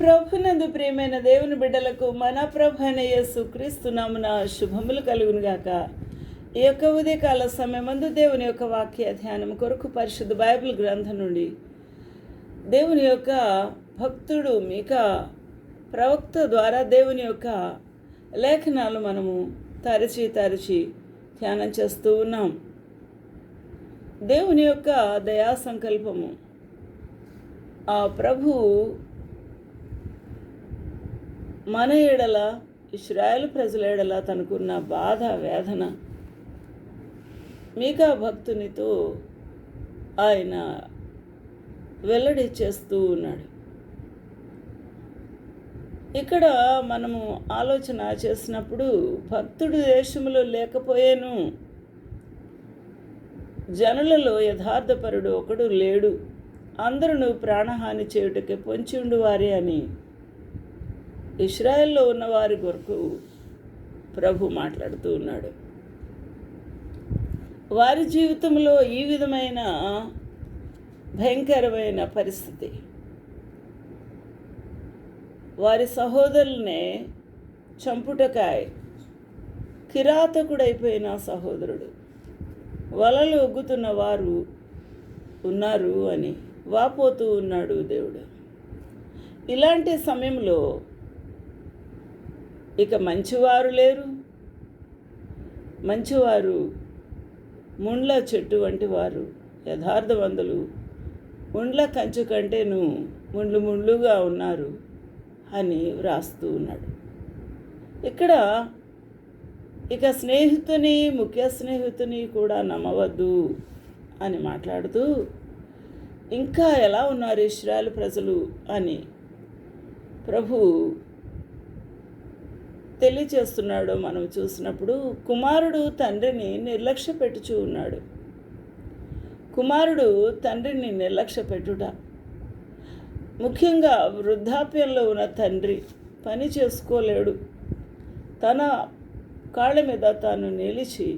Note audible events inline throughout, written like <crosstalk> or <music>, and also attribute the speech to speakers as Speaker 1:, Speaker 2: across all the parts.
Speaker 1: ప్రభునందు ప్రియమైన దేవుని బిడ్డలకు మన ప్రభు అయిన యేసు క్రీస్తు శుభములు కలుగును గాక. ఈ యొక్క ఉదయకాల సమయమందు దేవుని యొక్క వాక్య ధ్యానం కొరకు పరిశుద్ధ బైబిల్ గ్రంథం నుండి దేవుని యొక్క భక్తుడు మీక ప్రవక్త ద్వారా దేవుని యొక్క లేఖనాలు మనము తరచి తరచి ధ్యానం చేస్తూ ఉన్నాం. దేవుని యొక్క దయా సంకల్పము. ఆ ప్రభు మన ఎడల ఇస్రాయల్ ప్రజల ఎడల తనకున్న బాధ వేదన. మీకా భక్తునితో ఆయన వెల్లడి చేస్తూ ఉన్నాడు. ఇక్కడ మనము ఆలోచన చేసినప్పుడు భక్తుడు దేశంలో లేకపోయేను. జనులలో యథార్థపరుడు ఒకడు లేడు. అందరూ ప్రాణహాని చేయుటకే పొంచి వారే అని ఇస్రాయెల్లో ఉన్న వారి కొరకు ప్రభు మాట్లాడుతూ ఉన్నాడు. వారి జీవితంలో ఈ విధమైన భయంకరమైన పరిస్థితి. వారి సహోదరులనే చంపుటకాయ కిరాతకుడైపోయిన సహోదరుడు. వలలు ఒగ్గుతున్న వారు ఉన్నారు అని వాపోతూ ఉన్నాడు దేవుడు. ఇలాంటి సమయంలో ఇక మంచివారు లేరు. మంచివారు ముండ్ల చెట్టు వంటి వారు. యథార్థవంతులు ముండ్ల కంచు కంటేను ముండ్లు ముండ్లుగా ఉన్నారు అని వ్రాస్తూ ఉన్నాడు. ఇక్కడ ఇక స్నేహితుని ముఖ్య స్నేహితుని కూడా నమ్మవద్దు అని మాట్లాడుతూ ఇంకా ఎలా ఉన్నారు ఇస్రాయల్ ప్రజలు? అని ప్రభు తెలియచేస్తున్నాడో మనం చూసినప్పుడు కుమారుడు తండ్రిని నిర్లక్ష్య పెట్టుచూ ఉన్నాడు. కుమారుడు తండ్రిని నిర్లక్ష్య పెట్టుట. ముఖ్యంగా వృద్ధాప్యంలో ఉన్న తండ్రి పని చేసుకోలేడు. తన కాళ్ళ మీద తాను నిలిచి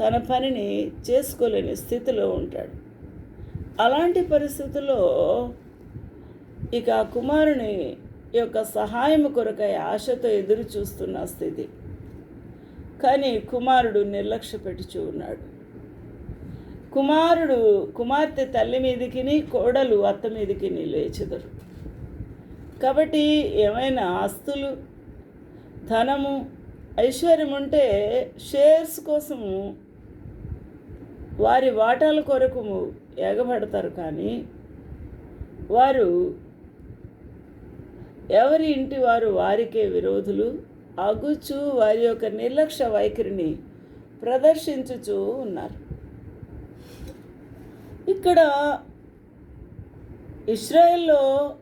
Speaker 1: తన పనిని చేసుకోలేని స్థితిలో ఉంటాడు. అలాంటి పరిస్థితుల్లో ఇక కుమారుని యొక్క సహాయం కొరకై ఆశతో ఎదురు చూస్తున్న స్థితి. కానీ కుమారుడు నిర్లక్ష్య పెట్టుచూ ఉన్నాడు. కుమారుడు కుమార్తె తల్లి మీదికి కోడలు అత్త మీదికి లేచెదరు. కాబట్టి ఏమైనా ఆస్తులు ధనము ఐశ్వర్యం ఉంటే షేర్స్ కోసము వారి వాటాల కొరకు ఎగబడతారు కానీ వారు ఎవరి ఇంటి వారు వారికే విరోధులు? అగుచు వారి యొక్క నిర్లక్ష్య వైఖరిని ప్రదర్శించుచూ ఉన్నారు. ఇక్కడ ఇస్రాయెల్లో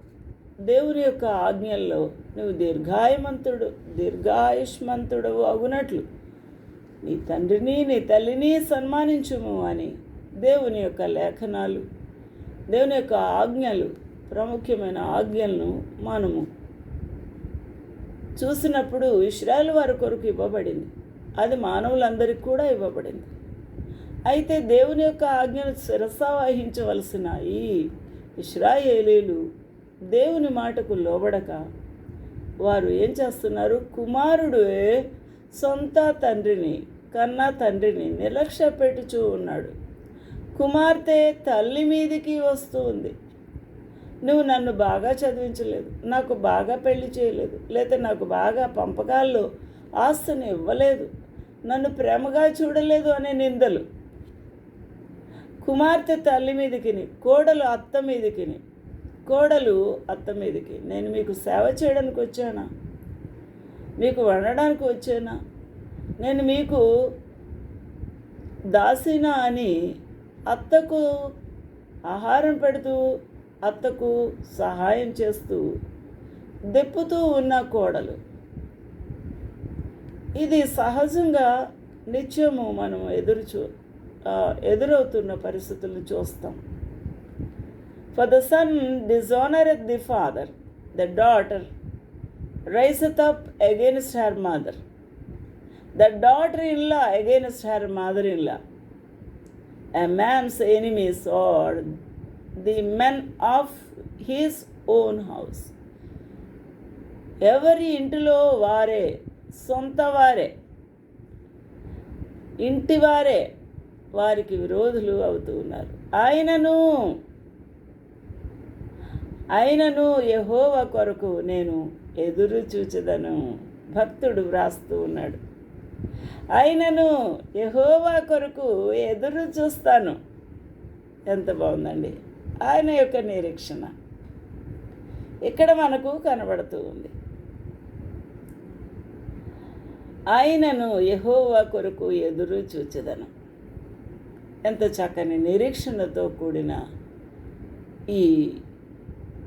Speaker 1: దేవుని యొక్క ఆజ్ఞల్లో నువ్వు దీర్ఘాయమంతుడు దీర్ఘాయుష్మంతుడు అగునట్లు. నీ తండ్రిని నీ తల్లిని సన్మానించుము అని దేవుని యొక్క లేఖనాలు దేవుని యొక్క ఆజ్ఞలు ప్రాముఖ్యమైన ఆజ్ఞలను మనము. చూసినప్పుడు ఇష్రాయల్ వారి కొరకు ఇవ్వబడింది. అది మానవులందరికీ కూడా ఇవ్వబడింది. అయితే దేవుని యొక్క ఆజ్ఞను శిరసావహించవలసిన ఈ ఇష్రాయేలీలు దేవుని మాటకు లోబడక వారు ఏం చేస్తున్నారు? కుమారుడే సొంత తండ్రిని కన్నా తండ్రిని నిర్లక్ష్య పెట్టుచూ ఉన్నాడు. కుమార్తె తల్లి మీదికి వస్తూ ఉంది. నువ్వు నన్ను బాగా చదివించలేదు నాకు బాగా పెళ్ళి చేయలేదు లేదా నాకు బాగా పంపకాల్లో ఆస్తుని ఇవ్వలేదు నన్ను ప్రేమగా చూడలేదు అనే నిందలు. కుమార్తె తల్లి మీదకిని కోడలు అత్త మీదకిని కోడలు అత్త మీదకి నేను మీకు సేవ చేయడానికి వచ్చానా? మీకు వండడానికి వచ్చానా? నేను మీకు దాసినా అని అత్తకు ఆహారం పెడుతూ అత్తకు సహాయం చేస్తూ దెప్పుతూ ఉన్న కోడలు. ఇది సహజంగా నిత్యము మనం ఎదురు చూ ఎదురవుతున్న పరిస్థితులను చూస్తాం. For the son dishonoureth the father the daughter riseth up against her mother the daughter in law against her mother in law a man's enemies are the men of his own house ఎవరి ఇంటిలో వారే? సొంత వారే. ఇంటి వారే. వారికి విరోధులు అవుతూ ఉన్నారు. ఆయనను ఆయనను యహోవ కొరకు నేను ఎదురు చూచదను. భక్తుడు వ్రాస్తూ ఉన్నాడు. ఆయనను యహోవా కొరకు ఎదురు చూస్తాను. ఎంత బాగుందండి. ఆయన యొక్క నిరీక్షణ ఇక్కడ మనకు కనబడుతూ ఉంది. ఆయనను యహోవా కొరకు ఎదురు చూచదను. ఎంత చక్కని నిరీక్షణతో కూడిన ఈ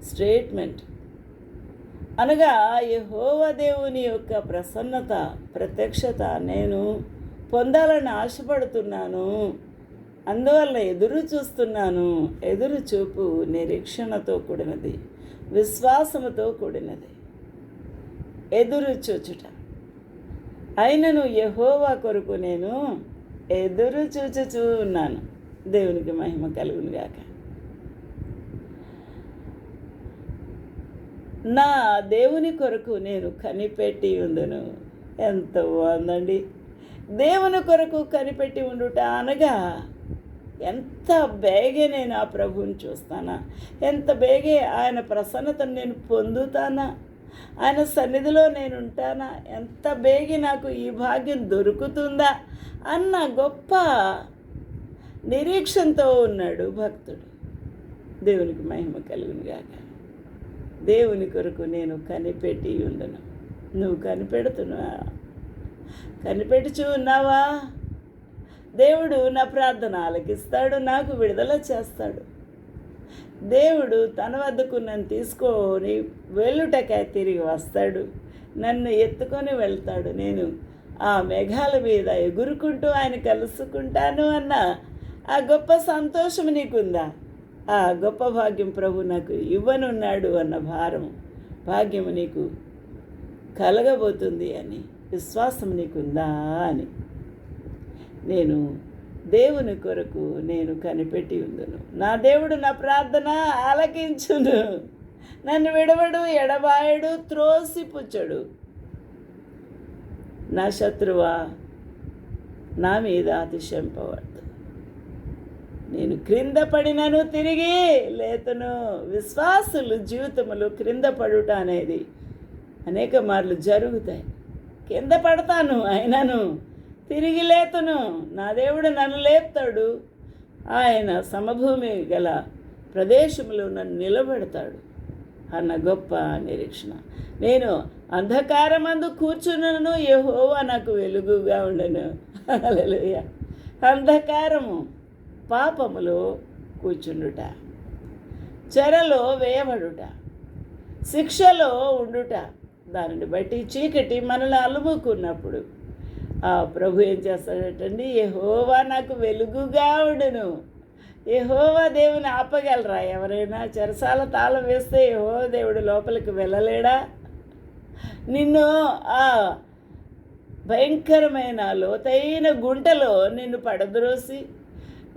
Speaker 1: స్టేట్మెంట్. అనగా యహోవ దేవుని యొక్క ప్రసన్నత ప్రత్యక్షత నేను పొందాలని ఆశపడుతున్నాను. అందువల్ల ఎదురు చూస్తున్నాను ఎదురు చూపు నిరీక్షణతో కూడినది విశ్వాసముతో కూడినది. ఎదురు చూచుట. అయినను యహోవా కొరకు నేను ఎదురు చూచుచూ ఉన్నాను. దేవునికి మహిమ కలుగును గాక. నా దేవుని కొరకు నేను కనిపెట్టి ఉందును ఎంత బాగుందండి దేవుని కొరకు కనిపెట్టి ఉండుట అనగా ఎంత బేగే నేను ఆ ప్రభువుని చూస్తానా? ఎంత బేగే ఆయన ప్రసన్నతను నేను పొందుతానా? ఆయన సన్నిధిలో నేను ఉంటానా ఎంత బేగి నాకు ఈ భాగ్యం దొరుకుతుందా? అన్న గొప్ప నిరీక్షణతో ఉన్నాడు భక్తుడు. దేవునికి మహిమ కలుగునుగాక దేవుని కొరకు నేను కనిపెట్టి ఉండను. నువ్వు కనిపెడుతున్నా కనిపెట్టుచూ ఉన్నావా? దేవుడు నా ప్రార్థన ఆలకిస్తాడు నాకు విడుదల చేస్తాడు. దేవుడు తన వద్దకు నన్ను తీసుకొని వెళ్ళుటకై తిరిగి వస్తాడు. నన్ను ఎత్తుకొని వెళ్తాడు. నేను ఆ మేఘాల మీద ఎగురుకుంటూ ఆయన కలుసుకుంటాను అన్న ఆ గొప్ప సంతోషం నీకుందా? ఆ గొప్ప భాగ్యం ప్రభు నాకు ఇవ్వనున్నాడు అన్న భారం భాగ్యం నీకు కలగబోతుంది అని విశ్వాసం నీకుందా అని. నేను దేవుని కొరకు నేను కనిపెట్టి ఉందును. నా దేవుడు నా ప్రార్థన ఆలకించును. నన్ను విడవడు ఎడబాయడు త్రోసిపుచ్చడు. నా శత్రువా నా మీద అతిశంపవద్దు నేను క్రింద పడినను తిరిగి లేతను. విశ్వాసులు జీవితములు క్రింద పడుట అనేది అనేక మార్లు జరుగుతాయి. కింద పడతాను అయినను. తిరిగి లేతును. నా దేవుడు నన్ను లేపుతాడు. ఆయన సమభూమి గల ప్రదేశంలో నన్ను నిలబెడతాడు. అన్న గొప్ప నిరీక్షణ. నేను అంధకారమందు కూర్చున్నను. యెహోవా నాకు వెలుగుగా ఉండను. హల్లెలూయా. అంధకారము పాపములో కూర్చుండుట. చెరలో వేయబడుట. శిక్షలో ఉండుట. దానిని బట్టి చీకటి మనల్ని అలుముకున్నప్పుడు ప్రభు ఏం చేస్తాడటండి యహోవా నాకు వెలుగుగా ఉండును. యహోవా దేవుని ఆపగలరా? ఎవరైనా చెరసాల తాళం వేస్తే యహోవా దేవుడు లోపలికి వెళ్ళలేడా? నిన్ను ఆ భయంకరమైన లోతైన గుంటలో నిన్ను పడద్రోసి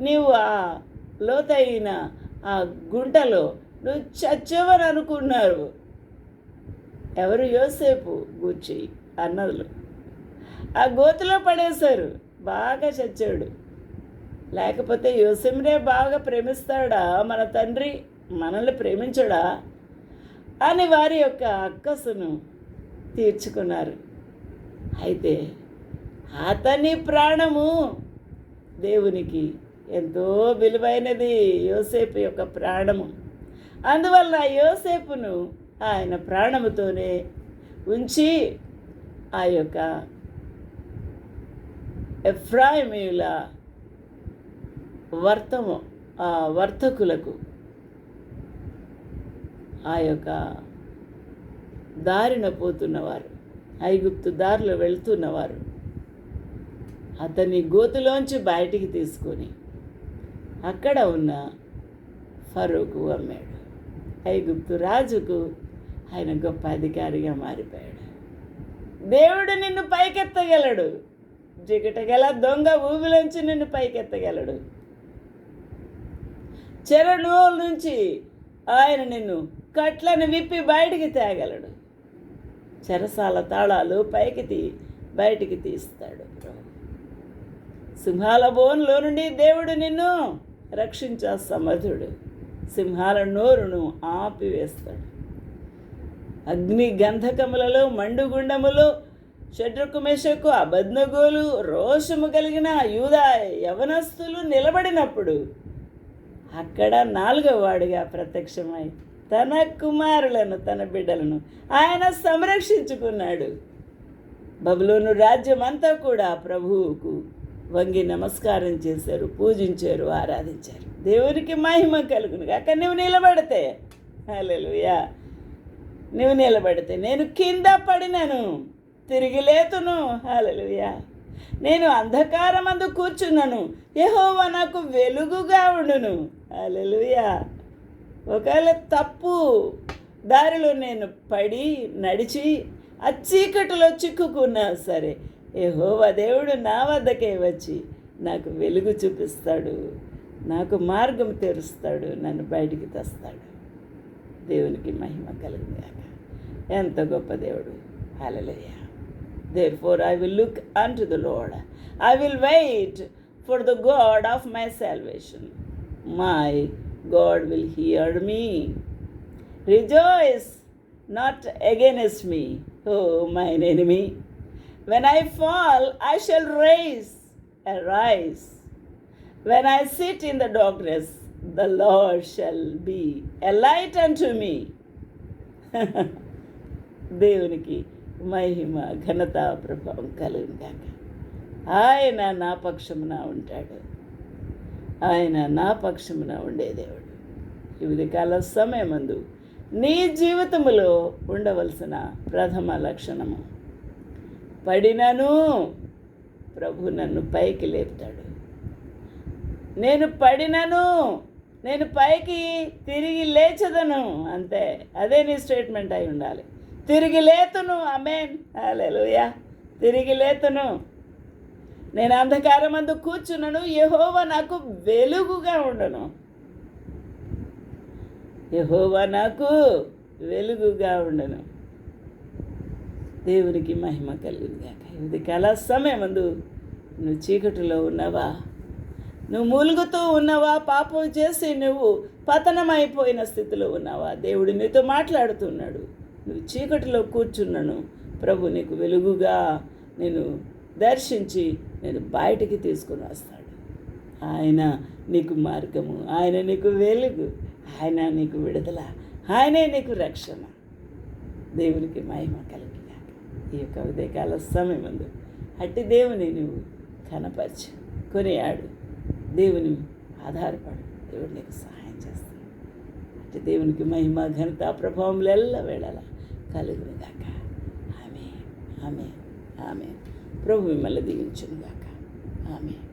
Speaker 1: నీవు ఆ లోతైన ఆ గుంటలో నువ్వు చచ్చవని అనుకున్నారు. ఎవరు యోసేపు? గూర్చి అన్నదులు. ఆ గోతులో పడేశారు. బాగా చచ్చాడు. లేకపోతే యోసెమ్నే బాగా ప్రేమిస్తాడా? మన తండ్రి మనల్ని ప్రేమించడా? అని వారి యొక్క అక్కసును తీర్చుకున్నారు. అయితే అతని ప్రాణము దేవునికి ఎంతో విలువైనది యోసేపు యొక్క ప్రాణము. అందువల్ల యోసేపును ఆయన ప్రాణముతోనే ఉంచి ఆ యొక్క ఎఫ్రాయిమీల వర్తము ఆ వర్తకులకు ఆ యొక్క దారిన పోతున్నవారు ఐగుప్తు దారిలో వెళ్తున్నవారు. అతన్ని గోతులోంచి బయటికి తీసుకొని అక్కడ ఉన్న ఫరూకు అమ్మాడు. ఐగుప్తు రాజుకు ఆయన గొప్ప అధికారిగా మారిపోయాడు. దేవుడు నిన్ను పైకెత్తగలడు. జిగటగల దొంగ ఊబిలోంచి నిన్ను పైకెత్తగలడు. చెరనూలు నుంచి ఆయన నిన్ను కట్లను విప్పి బయటికి తేగలడు. చెరసాల తాళాలు పైకి తీ బయటికి తీస్తాడు. సింహాల బోన్లో నుండి దేవుడు నిన్ను రక్షించా సమర్థుడు. సింహాల నోరును ఆపివేస్తాడు. అగ్ని గంధకములలో మండుగుండములు షడ్రకు మెషకు అబద్నగోలు రోషము కలిగిన యూదా యవనస్తులు నిలబడినప్పుడు అక్కడ నాలుగవ వాడుగా ప్రత్యక్షమై తన కుమారులను తన బిడ్డలను ఆయన సంరక్షించుకున్నాడు. బబులోను రాజ్యం అంతా కూడా ప్రభువుకు వంగి నమస్కారం చేశారు పూజించారు ఆరాధించారు. దేవునికి మహిమ కలుగును కాక నువ్వు నిలబడితే హలో నువ్వు నిలబడితే నేను కింద పడినాను. తిరిగిలేతును. లేతును నేను అంధకారమందు కూర్చున్నాను. యెహోవా నాకు వెలుగుగా ఉండును. హల్లెలూయా. ఒకవేళ తప్పు దారిలో నేను పడి నడిచి ఆ చీకటిలో చిక్కుకున్నా సరే యెహోవా దేవుడు నా వద్దకే వచ్చి నాకు వెలుగు చూపిస్తాడు. నాకు మార్గం తెరుస్తాడు. నన్ను బయటికి తెస్తాడు. దేవునికి మహిమ కలుగుగాక ఎంత గొప్ప దేవుడు. హల్లెలూయా. Therefore I will look unto the Lord I will wait for the God of my salvation my God will hear me rejoice not against me O mine enemy when I fall I shall rise rise When I sit in the darkness, the Lord shall be a light unto me. <laughs> దేవునికి మహిమ ఘనత ప్రభావం కలుగును ఆయన నా పక్షమున ఉంటాడు. ఆయన నా పక్షమున ఉండే దేవుడు. ఇది కాల సమయమందు నీ జీవితములో ఉండవలసిన ప్రథమ లక్షణము. పడినను ప్రభు నన్ను పైకి లేపుతాడు. నేను పడినను నేను పైకి తిరిగి లేచదను. అంతే. అదే నీ స్టేట్మెంట్ అయి ఉండాలి. తిరిగి లేతును అమేన్ హల్లెలూయా. తిరిగి లేతును. నేను అంధకారం అందు కూర్చున్నాను యహోవా నాకు వెలుగుగా ఉండను. యహోవా నాకు వెలుగుగా ఉండను. దేవునికి మహిమ కలుగుగాక కాక ఇది కళా సమయం అందు నువ్వు చీకటిలో ఉన్నావా? నువ్వు మూలుగుతూ ఉన్నావా? పాపం చేసి నువ్వు పతనమైపోయిన స్థితిలో ఉన్నావా? దేవుడు నీతో మాట్లాడుతున్నాడు. నువ్వు చీకటిలో కూర్చున్నాను. ప్రభు నీకు వెలుగుగా నేను దర్శించి నేను బయటికి తీసుకుని వస్తాడు. ఆయన నీకు మార్గము ఆయన నీకు వెలుగు ఆయన నీకు విడుదల ఆయనే నీకు రక్షణ. దేవునికి మహిమ కలిగిన ఈ యొక్క ఉదయకాల సమయం ముందు అట్టి దేవుని నువ్వు కనపరచు కొనియాడు. దేవుని ఆధారపడు దేవుడు నీకు సహాయం చేస్తాడు. అట్టి దేవునికి మహిమ ఘనత ప్రభావములు ఎల్ల వెళ్ళాలి కలుగునుగాక. ఆమె ఆమె ఆమె ప్రభు మిమ్మల్ని దీవించునుగాక. ఆమె